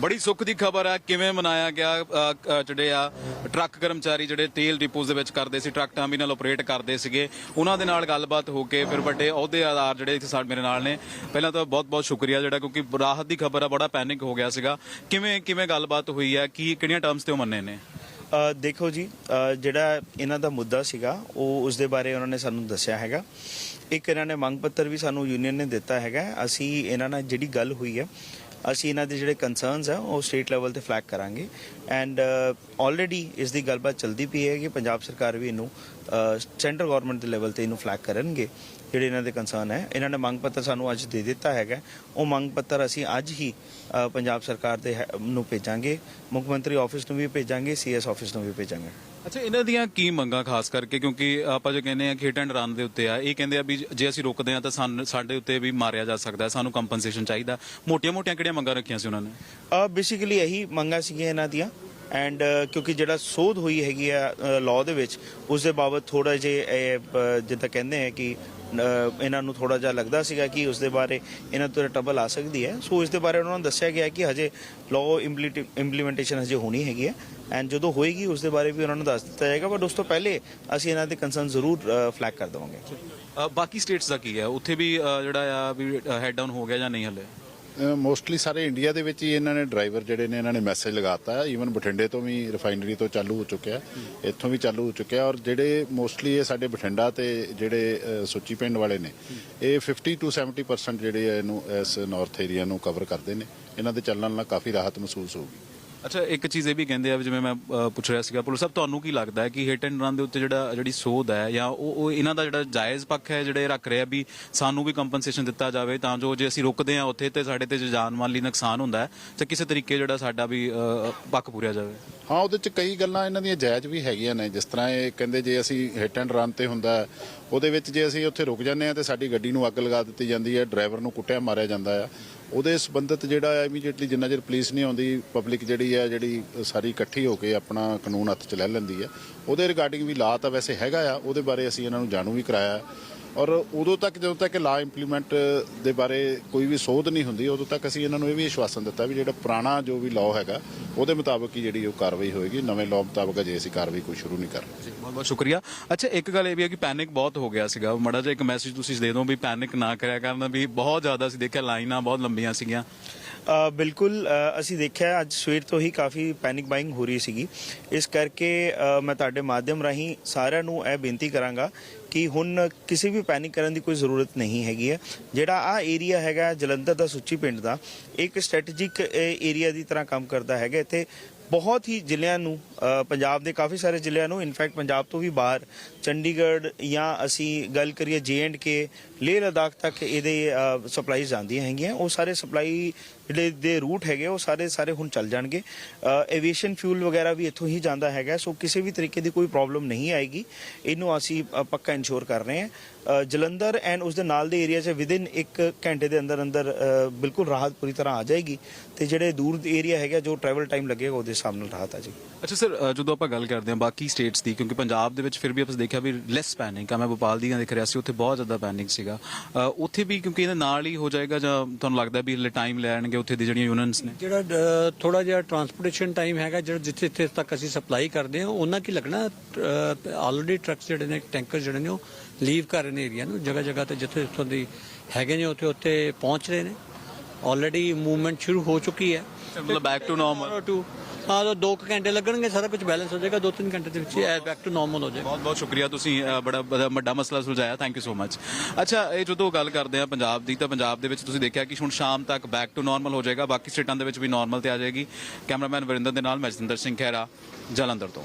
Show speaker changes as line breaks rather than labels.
ਬੜੀ ਸੁੱਖ ਦੀ ਖਬਰ ਆ, ਕਿਵੇਂ ਮਨਾਇਆ ਗਿਆ ਜਿਹੜੇ ਆ, ਟਰੱਕ ਕਰਮਚਾਰੀ ਜਿਹੜੇ ਤੇਲ ਡਿਪੋਜ਼ ਦੇ ਵਿੱਚ ਕਰਦੇ ਸੀ, ਟਰੱਕ ਟਰਮੀਨਲ ਆਪਰੇਟ ਕਰਦੇ ਸੀਗੇ। ਉਹਨਾਂ ਦੇ ਨਾਲ ਗੱਲਬਾਤ ਹੋ ਕੇ ਫਿਰ ਵੱਡੇ ਅਹੁਦੇਦਾਰ ਜਿਹੜੇ ਇੱਥੇ ਸਾਡੇ ਮੇਰੇ ਨਾਲ ਨੇ, ਪਹਿਲਾਂ ਤਾਂ ਬਹੁਤ ਬਹੁਤ ਸ਼ੁਕਰੀਆ ਜਿਹੜਾ ਕਿਉਂਕਿ ਰਾਹਤ ਦੀ ਖਬਰ ਆ, ਬੜਾ ਪੈਨਿਕ ਹੋ ਗਿਆ ਸੀਗਾ। ਕਿਵੇਂ ਕਿਵੇਂ ਗੱਲਬਾਤ ਹੋਈ ਆ, ਕੀ, ਕਿਹੜੀਆਂ ਟਰਮਸ ਤੇ ਉਹ ਮੰਨੇ ਨੇ?
ਦੇਖੋ ਜੀ ਜਿਹੜਾ ਇਹਨਾਂ ਦਾ ਮੁੱਦਾ ਸੀਗਾ, ਉਹ ਉਸ ਦੇ ਬਾਰੇ ਉਹਨਾਂ ਨੇ ਸਾਨੂੰ ਦੱਸਿਆ ਹੈਗਾ। ਇੱਕ ਇਹਨਾਂ ਨੇ ਮੰਗ ਪੱਤਰ ਵੀ ਸਾਨੂੰ ਯੂਨੀਅਨ ਨੇ ਦਿੱਤਾ ਹੈਗਾ। ਅਸੀਂ ਇਹਨਾਂ ਨਾਲ ਜਿਹੜੀ ਗੱਲ ਹੋਈ ਹੈ ਅਸੀਂ ਇਹਨਾਂ ਦੇ ਜਿਹੜੇ ਕੰਸਰਨਸ ਆ, ਉਹ ਸਟੇਟ ਲੈਵਲ ਤੇ ਫਲੈਗ ਕਰਾਂਗੇ। ਐਂਡ ਆਲਰੇਡੀ uh, ਇਸ ਦੀ ਗੱਲਬਾਤ ਚੱਲਦੀ ਪਈ ਹੈ ਕਿ ਪੰਜਾਬ ਸਰਕਾਰ ਵੀ ਇਹਨੂੰ uh, ਸੈਂਟਰ ਗਵਰਨਮੈਂਟ ਦੇ ਲੈਵਲ ਤੇ ਇਹਨੂੰ ਫਲੈਗ ਕਰਨਗੇ। ਜਿਹੜੇ ਇਹਨਾਂ ਦੇ ਕਨਸਰਨ ਹੈ ਇਹਨਾਂ ਨੇ ਮੰਗ ਪੱਤਰ ਸਾਨੂੰ ਅੱਜ ਦੇ ਦਿੱਤਾ ਹੈਗਾ। ਉਹ ਮੰਗ ਪੱਤਰ ਅਸੀਂ ਅੱਜ ਹੀ ਪੰਜਾਬ ਸਰਕਾਰ ਦੇ ਨੂੰ ਭੇਜਾਂਗੇ। ਮੁੱਖ ਮੰਤਰੀ ਆਫਿਸ ਨੂੰ ਵੀ ਭੇਜਾਂਗੇ ਸੀਐਸ ਆਫਿਸ ਨੂੰ ਵੀ ਭੇਜਾਂਗੇ।
ਅੱਛਾ ਇਹਨਾਂ ਦੀਆਂ ਕੀ ਮੰਗਾਂ ਖਾਸ ਕਰਕੇ? ਕਿਉਂਕਿ ਆਪਾਂ ਜੋ ਕਹਿੰਦੇ ਆ ਕਿ ਹਿੱਟ ਐਂਡ ਰਨ ਦੇ ਉੱਤੇ ਆ ਇਹ ਕਹਿੰਦੇ ਆ ਵੀ ਜੇ ਅਸੀਂ ਰੁਕਦੇ ਆ ਤਾਂ ਸਾਡੇ ਉੱਤੇ ਵੀ ਮਾਰਿਆ ਜਾ ਸਕਦਾ ਸਾਨੂੰ ਕੰਪਨਸੇਸ਼ਨ ਚਾਹੀਦਾ। ਮੋਟੀਆਂ-ਮੋਟੀਆਂ ਕਿਹੜੀਆਂ ਮੰਗਾਂ ਰੱਖੀਆਂ ਸੀ ਉਹਨਾਂ ਨੇ?
ਬੇਸਿਕਲੀ ਇਹੀ ਮੰਗਾਂ ਸੀਗੀਆਂ ਇਹਨਾਂ ਦੀਆਂ। ਐਂਡ uh, ਕਿਉਂਕਿ ਜਿਹੜਾ ਸੋਧ ਹੋਈ ਹੈਗੀ ਆ ਲਾਅ ਦੇ ਵਿੱਚ ਉਸ ਦੇ ਬਾਬਤ ਥੋੜਾ ਜਿਹਾ ਇਹ, ਜਿੱਦਾਂ ਕਹਿੰਦੇ ਆ ਕਿ ਇਹਨਾਂ ਨੂੰ ਥੋੜਾ ਜਿਹਾ ਲੱਗਦਾ ਸੀਗਾ ਕਿ ਉਸ ਦੇ ਬਾਰੇ ਇਹਨਾਂ ਤੋਂ ਟਬਲ ਆ ਸਕਦੀ ਹੈ। ਸੋ ਇਸ ਦੇ ਬਾਰੇ ਉਹਨਾਂ ਨੂੰ ਦੱਸਿਆ ਗਿਆ ਕਿ ਹਜੇ ਲਾਅ ਇੰਪਲੀਮੈਂਟੇਸ਼ਨ ਹਜੇ ਹੋਣੀ ਹੈਗੀ ਹੈ। ਐਂਡ ਜਦੋਂ ਹੋਏਗੀ ਉਸ ਦੇ ਬਾਰੇ ਵੀ ਉਹਨਾਂ ਨੂੰ ਦੱਸ ਦਿੱਤਾ ਜਾਏਗਾ। ਬਟ ਉਸ ਤੋਂ ਪਹਿਲੇ ਅਸੀਂ ਇਹਨਾਂ ਦੇ ਕੰਸਰਨ ਜ਼ਰੂਰ ਫਲੈਗ ਕਰ ਦੇਵਾਂਗੇ।
ਬਾਕੀ ਸਟੇਟਸ ਦਾ ਕੀ ਹੈ? ਉੱਥੇ ਵੀ ਜਿਹੜਾ ਆ ਵੀ ਹੈਡ ਡਾਊਨ ਹੋ ਗਿਆ ਜਾਂ ਨਹੀਂ ਹਲੇ?
ਮੋਸਟਲੀ ਸਾਰੇ ਇੰਡੀਆ ਦੇ ਵਿੱਚ ਹੀ ਇਹਨਾਂ ਨੇ ਡਰਾਈਵਰ ਜਿਹੜੇ ਨੇ, ਇਹਨਾਂ ਨੇ ਮੈਸੇਜ ਲਗਾਤਾ। ਈਵਨ ਬਠਿੰਡੇ ਤੋਂ ਵੀ ਰਿਫਾਈਨਰੀ ਤੋਂ ਚਾਲੂ ਹੋ ਚੁੱਕਿਆ। ਇੱਥੋਂ ਵੀ ਚਾਲੂ ਹੋ ਚੁੱਕਿਆ ਔਰ ਜਿਹੜੇ ਮੋਸਟਲੀ ਇਹ ਸਾਡੇ ਬਠਿੰਡਾ ਤੇ ਜਿਹੜੇ ਸੁੱਚੀ ਪਿੰਡ ਵਾਲੇ ਨੇ, ਇਹ 50 ਟੂ 70% ਜਿਹੜੇ ਆ ਇਹਨੂੰ ਇਸ ਨਾਰਥ ਏਰੀਆ ਨੂੰ ਕਵਰ ਕਰਦੇ ਨੇ। ਇਹਨਾਂ ਦੇ ਚੱਲਣ ਨਾਲ ਕਾਫੀ ਰਾਹਤ ਮਹਿਸੂਸ ਹੋਊਗੀ।
ਅੱਛਾ ਇੱਕ ਚੀਜ਼ ਇਹ ਵੀ ਕਹਿੰਦੇ ਆ ਵੀ ਜਿਵੇਂ ਮੈਂ ਅ, ਪੁੱਛ ਰਿਹਾ ਸੀਗਾ ਪੁਲਿਸ ਸਾਹਿਬ ਤੁਹਾਨੂੰ ਕੀ ਲੱਗਦਾ ਹੈ ਕਿ ਹਿੱਟ ਐਂਡ ਰਨ ਦੇ ਉੱਤੇ ਜਿਹੜਾ ਜਿਹੜੀ ਸੋਧ ਹੈ ਜਾਂ ਉਹ ਉਹ ਇਹਨਾਂ ਦਾ ਜਿਹੜਾ ਜਾਇਜ਼ ਪੱਖ ਹੈ ਜਿਹੜੇ ਰੱਖ ਰਿਹਾ ਵੀ ਸਾਨੂੰ ਵੀ ਕੰਪਨਸੇਸ਼ਨ ਦਿੱਤਾ ਜਾਵੇ ਤਾਂ ਜੋ ਜੇ ਅਸੀਂ ਰੁਕਦੇ ਆ ਉੱਥੇ ਤੇ ਸਾਡੇ ਤੇ ਜੇ ਜਾਨ ਮਾਲੀ ਨੁਕਸਾਨ ਹੁੰਦਾ ਹੈ ਤਾਂ ਕਿਸੇ ਤਰੀਕੇ ਜਿਹੜਾ ਸਾਡਾ ਵੀ ਅ, ਪੱਖ ਪੂਰਿਆ ਜਾਵੇ?
ਹਾਂ ਉਹਦੇ ਚ ਕਈ ਗੱਲਾਂ ਇਹਨਾਂ ਦੀਆਂ ਜਾਇਜ਼ ਵੀ ਹੈਗੀਆਂ ਨੇ ਜਿਸ ਤਰ੍ਹਾਂ ਇਹ ਕਹਿੰਦੇ ਜੇ ਅਸੀਂ ਹਿੱਟ ਐਂਡ ਰਨ ਤੇ ਹੁੰਦਾ ਹੈ, ਉਹਦੇ ਵਿੱਚ ਜੇ ਅਸੀਂ ਉੱਥੇ ਰੁਕ ਜਾਂਦੇ ਆ ਤੇ ਸਾਡੀ ਗੱਡੀ ਨੂੰ ਅੱਗ ਲਗਾ ਦਿੱਤੀ ਜਾਂਦੀ ਹੈ ਡਰਾਈਵਰ ਨੂੰ ਕੁੱਟਿਆ ਮਾਰਿਆ ਜਾਂਦਾ ਆ ਉਹਦੇ ਸੰਬੰਧਿਤ ਜਿਹੜਾ ਹੈ ਇਮੀਡੀਏਟਲੀ ਜਿੰਨਾ ਚਿਰ ਪੁਲਿਸ ਨਹੀਂ ਆਉਂਦੀ ਪਬਲਿਕ ਜਿਹੜੀ ਹੈ ਜਿਹੜੀ ਸਾਰੀ ਇਕੱਠੀ ਹੋ ਕੇ ਆਪਣਾ ਕਾਨੂੰਨ ਹੱਥ 'ਚ ਲੈ ਲੈਂਦੀ ਹੈ ਉਹਦੇ ਰਿਗਾਰਡਿੰਗ ਵੀ ਲਾ ਤਾਂ ਵੈਸੇ ਹੈਗਾ ਆ, ਉਹਦੇ ਬਾਰੇ ਅਸੀਂ ਇਹਨਾਂ ਨੂੰ ਜਾਣੂ ਵੀ ਕਰਾਇਆ। ਔਰ ਉਦੋਂ ਤੱਕ, ਜਦੋਂ ਤੱਕ ਲਾ ਇੰਪਲੀਮੈਂਟ ਦੇ ਬਾਰੇ ਕੋਈ ਵੀ ਸੋਧ ਨਹੀਂ ਹੁੰਦੀ, ਉਦੋਂ ਤੱਕ ਅਸੀਂ ਇਹਨਾਂ ਨੂੰ ਇਹ ਵੀ ਵਿਸ਼ਵਾਸਨ ਦਿੱਤਾ ਵੀ ਜਿਹੜਾ ਪੁਰਾਣਾ ਜੋ ਵੀ ਲਾਅ ਹੈਗਾ, ਉਹਦੇ ਮੁਤਾਬਕ ਹੀ ਜਿਹੜੀ ਉਹ ਕਾਰਵਾਈ ਹੋਏਗੀ। ਨਵੇਂ ਲਾਅ ਮੁਤਾਬਕ ਅਜੇ ਅਸੀਂ ਕਾਰਵਾਈ ਕੋਈ ਸ਼ੁਰੂ ਨਹੀਂ ਕਰ ਰਹੇ।
ਬਹੁਤ ਬਹੁਤ ਸ਼ੁਕਰੀਆ। ਅੱਛਾ, ਇੱਕ ਗੱਲ ਇਹ ਵੀ ਹੈ ਕਿ ਪੈਨਿਕ ਬਹੁਤ ਹੋ ਗਿਆ ਸੀਗਾ। ਮੜਾ ਜਿਹਾ ਇੱਕ ਮੈਸੇਜ ਤੁਸੀਂ ਦੇ ਦਿਓ ਵੀ ਪੈਨਿਕ ਨਾ ਕਰਿਆ ਕਰਨ ਵੀ ਬਹੁਤ ਜ਼ਿਆਦਾ ਅਸੀਂ ਦੇਖਿਆ ਲਾਈਨਾਂ ਬਹੁਤ ਲੰਬੀਆਂ ਸੀਗੀਆਂ।
ਬਿਲਕੁਲ ਅਸੀਂ ਦੇਖਿਆ ਅੱਜ ਸਵੇਰ ਤੋਂ ਹੀ ਕਾਫੀ ਪੈਨਿਕ ਬਾਇੰਗ ਹੋ ਰਹੀ ਸੀਗੀ। ਇਸ ਕਰਕੇ ਮੈਂ ਤੁਹਾਡੇ ਮਾਧਿਅਮ ਰਾਹੀਂ ਸਾਰਿਆਂ ਨੂੰ ਇਹ ਬੇਨਤੀ ਕਰਾਂਗਾ ਕਿ ਹੁਣ ਕਿਸੇ ਵੀ ਪੈਨਿਕ ਕਰਨ ਦੀ ਕੋਈ ਜ਼ਰੂਰਤ ਨਹੀਂ ਹੈਗੀ ਹੈ। ਜਿਹੜਾ ਆ ਏਰੀਆ ਹੈਗਾ ਜਲੰਧਰ ਦਾ ਸੁੱਚੀ ਪਿੰਡ ਦਾ, ਇੱਕ ਸਟ੍ਰੈਟੇਜਿਕ ਏਰੀਆ ਦੀ ਤਰ੍ਹਾਂ ਕੰਮ ਕਰਦਾ ਹੈਗਾ ਇੱਥੇ। ਬਹੁਤ ਹੀ ਜ਼ਿਲ੍ਹਿਆਂ ਨੂੰ ਪੰਜਾਬ ਦੇ ਕਾਫੀ ਸਾਰੇ ਜ਼ਿਲ੍ਹਿਆਂ ਨੂੰ ਇਨਫੈਕਟ ਪੰਜਾਬ ਤੋਂ ਵੀ ਬਾਹਰ ਚੰਡੀਗੜ੍ਹ ਜਾਂ ਅਸੀਂ ਗੱਲ ਕਰੀਏ ਜੇ ਐਂਡ ਕੇ ਲੇਹ ਲਦਾਖ ਤੱਕ ਇਹਦੇ ਸਪਲਾਈਜ਼ ਜਾਂਦੀਆਂ ਹੈਗੀਆਂ। ਉਹ ਸਾਰੇ ਸਪਲਾਈ ਜਿਹੜੇ ਦੇ ਰੂਟ ਹੈਗੇ, ਉਹ ਸਾਰੇ ਸਾਰੇ ਹੁਣ ਚੱਲ ਜਾਣਗੇ। ਐਵੀਏਸ਼ਨ ਫਿਊਲ ਵਗੈਰਾ ਵੀ ਇੱਥੋਂ ਹੀ ਜਾਂਦਾ ਹੈਗਾ, ਸੋ ਕਿਸੇ ਵੀ ਤਰੀਕੇ ਦੀ ਕੋਈ ਪ੍ਰੋਬਲਮ ਨਹੀਂ ਆਏਗੀ। ਇਹਨੂੰ ਅਸੀਂ ਪੱਕਾ ਇਨਸ਼ੋਰ ਕਰ ਰਹੇ ਹਾਂ। ਜਲੰਧਰ ਐਂਡ ਉਸ ਦੇ ਨਾਲ ਦੇ ਏਰੀਆ 'ਚ ਵਿਦਿਨ 1 ਘੰਟੇ ਦੇ ਅੰਦਰ ਅੰਦਰ ਬਿਲਕੁਲ ਰਾਹਤ ਪੂਰੀ ਤਰ੍ਹਾਂ ਆ ਜਾਏਗੀ। ਤੇ ਜਿਹੜੇ ਦੂਰ ਏਰੀਆ ਹੈਗਾ ਜੋ ਟਰੈਵਲ ਟਾਈਮ ਲੱਗੇਗਾ, ਉਹਦੇ ਹਿਸਾਬ ਨਾਲ ਰਾਹਤ ਆ ਜਾਏਗੀ।
ਅੱਛਾ, ਸਰ ਜਦੋਂ ਆਪਾਂ ਗੱਲ ਕਰਦੇ ਹਾਂ ਬਾਕੀ ਸਟੇਟਸ ਦੀ, ਕਿਉਂਕਿ ਪੰਜਾਬ ਦੇ ਵਿੱਚ ਫਿਰ ਵੀ ਆਪਾਂ ਦੇਖਿਆ ਵੀ ਲੈਸ ਪੈਨਿਕ ਆ। ਮੈਂ ਭੋਪਾਲ ਦੀ ਗੱਲ ਦੇਖ ਰਿਹਾ ਸੀ ਉੱਥੇ ਬਹੁਤ ਜ਼ਿਆਦਾ ਪੈਨਿਕ ਸੀਗਾ। ਅ, ਉੱਥੇ ਵੀ ਕਿਉਂਕਿ ਇਹਦੇ ਨਾਲ ਹੀ ਹੋ ਜਾਏਗਾ ਜਾਂ ਤੁਹਾਨੂੰ ਲੱਗਦਾ ਵੀ ਹਲੇ ਟਾਈਮ ਲੈਣਗੇ ਉੱਥੇ ਦੀ ਜਿਹੜੀਆਂ ਯੂਨੀਅਨਸ ਨੇ?
ਜਿਹੜਾ ਥੋੜਾ ਜਿਹਾ ਟਰਾਂਸਪੋਰਟੇਸ਼ਨ ਟਾਈਮ ਹੈਗਾ ਜਿਹੜਾ ਜਿੱਥੇ ਜਿੱਥੇ ਤੱਕ ਅਸੀਂ ਸਪਲਾਈ ਕਰਦੇ ਹਾਂ ਉਹਨਾਂ ਕੀ ਲੱਗਣਾ ਆਲਰੇਡੀ ਟਰੱਕਸ ਜਿਹੜੇ ਨੇ ਟੈਂਕਰ ਜਿਹੜੇ ਨੇ ਉਹ ਲੀਵ ਕਰ ਰਹੇ ਨੇ ਏਰੀਆ ਨੂੰ। ਜਗ੍ਹਾ ਜਗ੍ਹਾ ਤੇ ਜਿੱਥੇ ਜਿੱਥੋਂ ਦੀ ਹੈਗੇ ਨੇ ਉੱਥੇ ਉੱਥੇ ਪਹੁੰਚ ਰਹੇ ਨੇ। ਆਲਰੇਡੀ ਮੂਵਮੈਂਟ ਸ਼ੁਰੂ ਹੋ ਚੁੱਕੀ ਹੈ।
ਮਤਲਬ ਬੈਕ ਟੂ ਨਾਰਮਲ
ਟੂ ਹਾਂ ਤਾਂ 2 ਘੰਟੇ ਲੱਗਣਗੇ ਸਾਰਾ ਕੁਝ ਬੈਲੈਂਸ ਹੋ ਜਾਏਗਾ 2-3 ਘੰਟੇ ਦੇ ਵਿੱਚ ਇਹ ਬੈਕ ਟੂ ਨਾਰਮਲ ਹੋ ਜਾਏਗਾ।
ਬਹੁਤ ਬਹੁਤ ਸ਼ੁਕਰੀਆ ਤੁਸੀਂ ਅ, ਬੜਾ ਬੜਾ ਵੱਡਾ ਮਸਲਾ ਸੁਲਝਾਇਆ ਥੈਂਕ ਯੂ ਸੋ ਮੱਚ ਅੱਛਾ ਇਹ ਜਦੋਂ ਗੱਲ ਕਰਦੇ ਆ ਪੰਜਾਬ ਦੀ ਤਾਂ ਪੰਜਾਬ ਦੇ ਵਿੱਚ ਤੁਸੀਂ ਦੇਖਿਆ ਕਿ ਹੁਣ ਸ਼ਾਮ ਤੱਕ ਬੈਕ ਟੂ ਨਾਰਮਲ ਹੋ ਜਾਏਗਾ ਬਾਕੀ ਸਟੇਟਾਂ ਦੇ ਵਿੱਚ ਵੀ ਨਾਰਮਲ ਤੇ ਆ ਜਾਏਗੀ। ਕੈਮਰਾਮੈਨ ਵਰਿੰਦਰ ਦੇ ਨਾਲ ਮੈਂ ਜਤਿੰਦਰ ਸਿੰਘ ਖਹਿਰਾ ਜਲੰਧਰ ਤੋਂ।